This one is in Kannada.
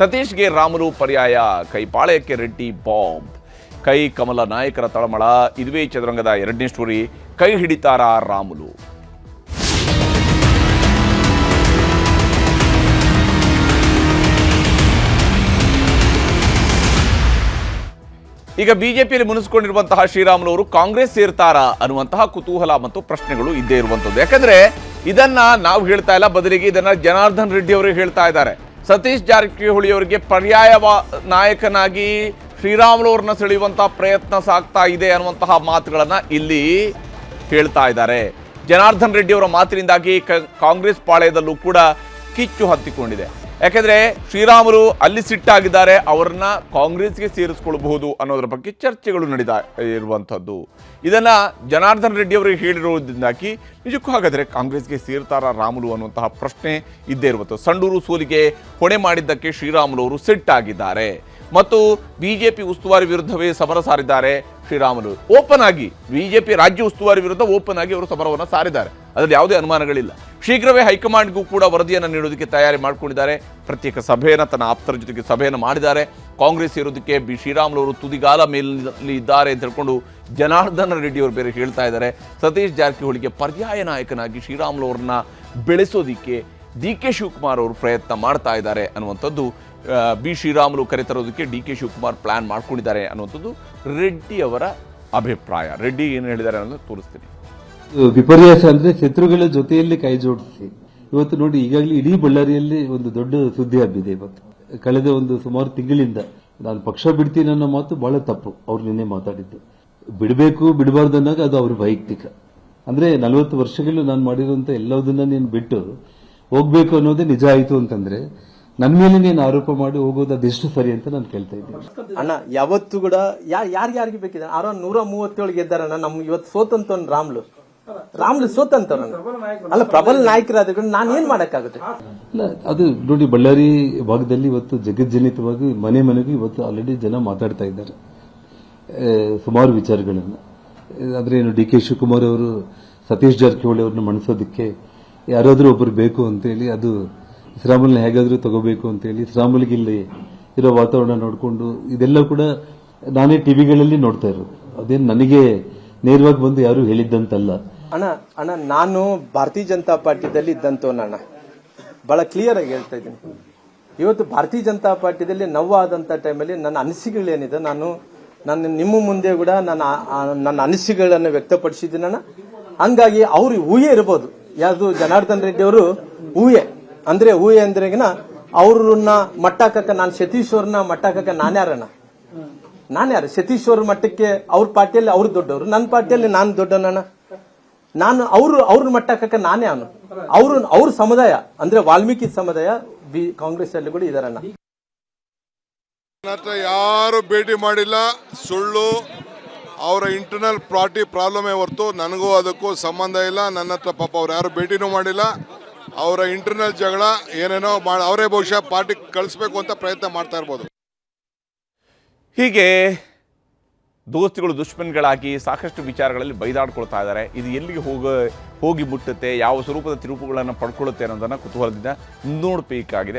ಸತೀಶ್ಗೆ ರಾಮುಲು ಪರ್ಯಾಯ. ಕೈಪಾಳ್ಯಕ್ಕೆ ರೆಡ್ಡಿ ಬಾಂಬ್. ಕೈ ಕಮಲ ನಾಯಕರ ತಳಮಳ, ಇದುವೇ ಚದುರಂಗದ ಎರಡನೇ ಸ್ಟೋರಿ, ಕೈ ಹಿಡಿತಾರ ರಾಮುಲು. ಈಗ ಬಿಜೆಪಿಯಲ್ಲಿ ಮುನಿಸ್ಕೊಂಡಿರುವಂತಹ ಶ್ರೀರಾಮುಲು ಅವರು ಕಾಂಗ್ರೆಸ್ ಸೇರ್ತಾರಾ ಅನ್ನುವಂತಹ ಕುತೂಹಲ ಮತ್ತು ಪ್ರಶ್ನೆಗಳು ಇದ್ದೇ ಇರುವಂತದ್ದು ಯಾಕಂದ್ರೆ ಇದನ್ನ ನಾವು ಹೇಳ್ತಾ ಇಲ್ಲ, ಬದಲಿಗೆ ಇದನ್ನ ಜನಾರ್ದನ್ ರೆಡ್ಡಿ ಅವರು ಹೇಳ್ತಾ ಇದ್ದಾರೆ. ಸತೀಶ್ ಜಾರಕಿಹೊಳಿ ಅವರಿಗೆ ಪರ್ಯಾಯ ನಾಯಕನಾಗಿ ಶ್ರೀರಾಮುಲು ಅವ್ರನ್ನ ಸೆಳೆಯುವಂತಹ ಪ್ರಯತ್ನ ಸಾಗ್ತಾ ಇದೆ ಅನ್ನುವಂತಹ ಮಾತುಗಳನ್ನು ಇಲ್ಲಿ ಹೇಳ್ತಾ ಇದ್ದಾರೆ. ಜನಾರ್ದನ್ ರೆಡ್ಡಿ ಅವರ ಮಾತಿನಿಂದಾಗಿ ಕಾಂಗ್ರೆಸ್ ಪಾಳೆಯದಲ್ಲೂ ಕೂಡ ಕಿಚ್ಚು ಹತ್ತಿಕೊಂಡಿದೆ. ಯಾಕಂದ್ರೆ ಶ್ರೀರಾಮರು ಅಲ್ಲಿ ಸಿಟ್ಟಾಗಿದ್ದಾರೆ, ಅವರನ್ನ ಕಾಂಗ್ರೆಸ್ಗೆ ಸೇರಿಸ್ಕೊಳ್ಬಹುದು ಅನ್ನೋದ್ರ ಬಗ್ಗೆ ಚರ್ಚೆಗಳು ನಡೀತಾ ಇರುವಂಥದ್ದು. ಇದನ್ನ ಜನಾರ್ದನ್ ರೆಡ್ಡಿ ಅವರಿಗೆ ಹೇಳಿರೋದ್ರಿಂದಾಗಿ ನಿಜಕ್ಕೂ ಹಾಗಾದರೆ ಕಾಂಗ್ರೆಸ್ಗೆ ಸೇರ್ತಾರ ರಾಮುಲು ಅನ್ನುವಂತಹ ಪ್ರಶ್ನೆ ಇದ್ದೇ ಇರುವಂಥದ್ದು. ಸಂಡೂರು ಸೋಲಿಗೆ ಹೊಣೆ ಮಾಡಿದ್ದಕ್ಕೆ ಶ್ರೀರಾಮುಲು ಅವರು ಸಿಟ್ಟಾಗಿದ್ದಾರೆ. ಮತ್ತು ಬಿಜೆಪಿ ಉಸ್ತುವಾರಿ ವಿರುದ್ಧವೇ ಸಮರ ಸಾರಿದ್ದಾರೆ ಶ್ರೀರಾಮುಲು. ಓಪನ್ ಆಗಿ ಬಿಜೆಪಿ ರಾಜ್ಯ ಉಸ್ತುವಾರಿ ವಿರುದ್ಧ ಓಪನ್ ಆಗಿ ಅವರು ಸಮರವನ್ನು ಸಾರಿದ್ದಾರೆ. ಅದರಲ್ಲಿ ಯಾವುದೇ ಅನುಮಾನಗಳಿಲ್ಲ. ಶೀಘ್ರವೇ ಹೈಕಮಾಂಡ್ಗೂ ಕೂಡ ವರದಿಯನ್ನು ನೀಡೋದಕ್ಕೆ ತಯಾರಿ ಮಾಡಿಕೊಂಡಿದ್ದಾರೆ. ಪ್ರತ್ಯೇಕ ಸಭೆಯನ್ನು ತನ್ನ ಆಪ್ತರ ಜೊತೆಗೆ ಸಭೆಯನ್ನು ಮಾಡಿದ್ದಾರೆ. ಕಾಂಗ್ರೆಸ್ ಇರೋದಕ್ಕೆ ಬಿ. ಶ್ರೀರಾಮುಲು ಅವರು ತುದಿಗಾಲ ಮೇಲಿನಲ್ಲಿ ಇದ್ದಾರೆ ಅಂತ ಹೇಳ್ಕೊಂಡು ಜನಾರ್ದನ ರೆಡ್ಡಿ ಅವರು ಬೇರೆ ಹೇಳ್ತಾ ಇದ್ದಾರೆ. ಸತೀಶ್ ಜಾರಕಿಹೊಳಿಗೆ ಪರ್ಯಾಯ ನಾಯಕನಾಗಿ ಶ್ರೀರಾಮುಲು ಅವರನ್ನ ಬೆಳೆಸೋದಿಕ್ಕೆ ಡಿ. ಕೆ. ಶಿವಕುಮಾರ್ ಅವರು ಪ್ರಯತ್ನ ಮಾಡ್ತಾ ಇದ್ದಾರೆ ಅನ್ನುವಂಥದ್ದು ಬಿ. ಶ್ರೀರಾಮುಲು ಕರೆತರೋದಕ್ಕೆ ಡಿ. ಕೆ. ಶಿವಕುಮಾರ್ ಪ್ಲಾನ್ ಮಾಡ್ಕೊಂಡಿದ್ದಾರೆ ಅನ್ನುವಂಥದ್ದು ರೆಡ್ಡಿ ಅವರ ಅಭಿಪ್ರಾಯ. ರೆಡ್ಡಿ ಏನು ಹೇಳಿದ್ದಾರೆ ಅನ್ನೋದು ತೋರಿಸ್ತೀನಿ. ವಿಪರ್ಯಾಸ ಅಂದ್ರೆ ಶತ್ರುಗಳ ಜೊತೆಯಲ್ಲಿ ಕೈ ಜೋಡಿಸಿ. ಇವತ್ತು ನೋಡಿ, ಈಗಾಗಲೇ ಇಡೀ ಬಳ್ಳಾರಿಯಲ್ಲಿ ಒಂದು ದೊಡ್ಡ ಸುದ್ದಿ ಹಬ್ಬಿದೆ ಇವತ್ತು. ಕಳೆದ ಒಂದು ಸುಮಾರು ತಿಂಗಳಿಂದ ನಾನು ಪಕ್ಷ ಬಿಡ್ತೀನಿ ಅನ್ನೋ ಮಾತು ಬಹಳ ತಪ್ಪು. ಅವ್ರು ನಿನ್ನೆ ಮಾತಾಡಿದ್ದು. ಬಿಡಬೇಕು, ಬಿಡಬಾರ್ದು ಅನ್ನೋದು ಅದು ಅವ್ರ ವೈಯಕ್ತಿಕ. ಅಂದ್ರೆ ನಲವತ್ತು ವರ್ಷಗಳು ನಾನು ಮಾಡಿರುವಂತ ಎಲ್ಲದನ್ನ ನೀನು ಬಿಟ್ಟು ಹೋಗ್ಬೇಕು ಅನ್ನೋದೇ ನಿಜ ಆಯಿತು ಅಂತಂದ್ರೆ ನನ್ನ ಮೇಲೆ ನೀನು ಆರೋಪ ಮಾಡಿ ಹೋಗೋದು ಅದೆಷ್ಟು ಸರಿ ಅಂತ ನಾನು ಕೇಳ್ತಾ ಇದ್ದೀನಿ. ಅಣ್ಣ, ಯಾವತ್ತು ಕೂಡ ಯಾರು ಯಾರ್ ಯಾರಿಗೆ ಬೇಕಿದ್ದಾರೆ ಆರೋ ನೂರ ಮೂವತ್ತೇಳು ಗೆದ್ದಾರಣ್ಣ ನಮ್ಗೆ ಇವತ್ತು ಸೋತಂತವನ್ ರಾಮ್ಲು. ರಾಮ್ಲು ಸೋತಂತ ಅಲ್ಲ, ಪ್ರಬಲ ನಾಯಕರಾದ ನಾನು ಏನ್ ಮಾಡಕ್ಕಾಗುತ್ತೆ? ಅಲ್ಲ ಅದು ನೋಡಿ, ಬಳ್ಳಾರಿ ಭಾಗದಲ್ಲಿ ಇವತ್ತು ಜಗಜ್ಜನಿತವಾಗಿ ಮನೆ ಮನೆಗೂ ಇವತ್ತು ಆಲ್ರೆಡಿ ಜನ ಮಾತಾಡ್ತಾ ಇದ್ದಾರೆ. ಸುಮಾರು ವಿಚಾರಗಳನ್ನು. ಆದ್ರೆ ಏನು, ಡಿ ಕೆ ಶಿವಕುಮಾರ್ ಅವರು, ಸತೀಶ್ ಜಾರಕಿಹೊಳಿ ಅವ್ರನ್ನ ಮಣಿಸೋದಕ್ಕೆ ಯಾರಾದರೂ ಒಬ್ಬರು ಬೇಕು ಅಂತೇಳಿ ಅದು ಶ್ರೀರಾಮುಲ್ನ ಹೇಗಾದರೂ ತಗೋಬೇಕು ಅಂತೇಳಿ ಶ್ರೀರಾಮುಲ್ಗೆ ಇಲ್ಲಿ ಇರೋ ವಾತಾವರಣ ನೋಡಿಕೊಂಡು, ಇದೆಲ್ಲ ಕೂಡ ನಾನೇ ಟಿವಿಗಳಲ್ಲಿ ನೋಡ್ತಾ ಇರೋದು. ಅದೇನು ನನಗೆ ನೇರವಾಗಿ ಬಂದು ಯಾರೂ ಹೇಳಿದ್ದಂತಲ್ಲ. ಅಣ್ಣ ಅಣ್ಣ, ನಾನು ಭಾರತೀಯ ಜನತಾ ಪಾರ್ಟಿದಲ್ಲಿ ಇದ್ದಂಥವನಣ್ಣ ಬಹಳ ಕ್ಲಿಯರ್ ಆಗಿ ಹೇಳ್ತಾ ಇದ್ದೀನಿ. ಇವತ್ತು ಭಾರತೀಯ ಜನತಾ ಪಾರ್ಟಿದಲ್ಲಿ ನೋವಾದಂಥ ಟೈಮಲ್ಲಿ ನನ್ನ ಅನಿಸಿಕೆಗಳೇನಿದೆ ನಾನು ನನ್ನ, ನಿಮ್ಮ ಮುಂದೆ ಕೂಡ ನನ್ನ ನನ್ನ ಅನಿಸಿಕೆಗಳನ್ನು ವ್ಯಕ್ತಪಡಿಸಿದ್ದೀನಿ ಅಣ್ಣ. ಹಂಗಾಗಿ ಅವರು ಊಹೆ ಇರ್ಬೋದು. ಯಾವುದು ಜನಾರ್ದನ್ ರೆಡ್ಡಿ ಅವರು ಊಹೆ. ಅಂದ್ರೆ ಊಹೆ ಅಂದ್ರೆಗಿನ ಅವ್ರನ್ನ ಮಟ್ಟಾಕಕ್ಕ ನಾನು ಸತೀಶ್ ಅವ್ರನ್ನ ಮಟ್ಟಾಕಕ್ಕ ನಾನ್ಯಾರಣ್ಣ ನಾನ್ಯಾರು ಸತೀಶ್ವರ ಮಟ್ಟಕ್ಕೆ ಅವ್ರ ಪಾರ್ಟಿಯಲ್ಲಿ ಅವ್ರು ದೊಡ್ಡವರು. ನನ್ನ ಪಾರ್ಟಿಯಲ್ಲಿ ನಾನು ದೊಡ್ಡವನಣ್ಣ ನಾನು ಅವರು ಅವ್ರ ಮಟ್ಟಕ್ಕೆ ನಾನೇ ಅವನು. ಅವರು ಅವ್ರ ಸಮುದಾಯ ಅಂದ್ರೆ ವಾಲ್ಮೀಕಿ ಸಮುದಾಯ ಬಿ ಕಾಂಗ್ರೆಸ್ ಅಲ್ಲಿ ಕೂಡ ಇದಾರಣ್ಣ ನನ್ನ ಹತ್ರ ಯಾರು ಭೇಟಿ ಮಾಡಿಲ್ಲ ಸುಳ್ಳು ಅವರ ಇಂಟರ್ನಲ್ ಪಾರ್ಟಿ ಪ್ರಾಬ್ಲಮೇ ಹೊರತು ನನಗೂ ಅದಕ್ಕೂ ಸಂಬಂಧ ಇಲ್ಲ. ನನ್ನ ಹತ್ರ ಪಾಪ ಅವ್ರು ಯಾರು ಭೇಟಿನೂ ಮಾಡಿಲ್ಲ. ಅವರ ಇಂಟರ್ನಲ್ ಜಗಳ ಏನೇನೋ ಮಾಡಿ ಅವರೇ ಬಹುಶಃ ಪಾರ್ಟಿ ಕಳಿಸ್ಬೇಕು ಅಂತ ಪ್ರಯತ್ನ ಮಾಡ್ತಾ ಇರ್ಬೋದು. ಹೀಗೆ ದೋಸ್ತಿಗಳು, ದುಷ್ಮನ್ಗಳಾಗಿ ಸಾಕಷ್ಟು ವಿಚಾರಗಳಲ್ಲಿ ಬೈದಾಡ್ಕೊಳ್ತಾ ಇದ್ದಾರೆ. ಇದು ಎಲ್ಲಿಗೆ ಹೋಗ, ಹೋಗಿ ಮುಟ್ಟುತ್ತೆ, ಯಾವ ಸ್ವರೂಪದ ತಿರುಪುಗಳನ್ನು ಪಡ್ಕೊಳ್ಳುತ್ತೆ ಅನ್ನೋದನ್ನು ಕುತೂಹಲದಿಂದ ನೋಡಬೇಕಾಗಿದೆ.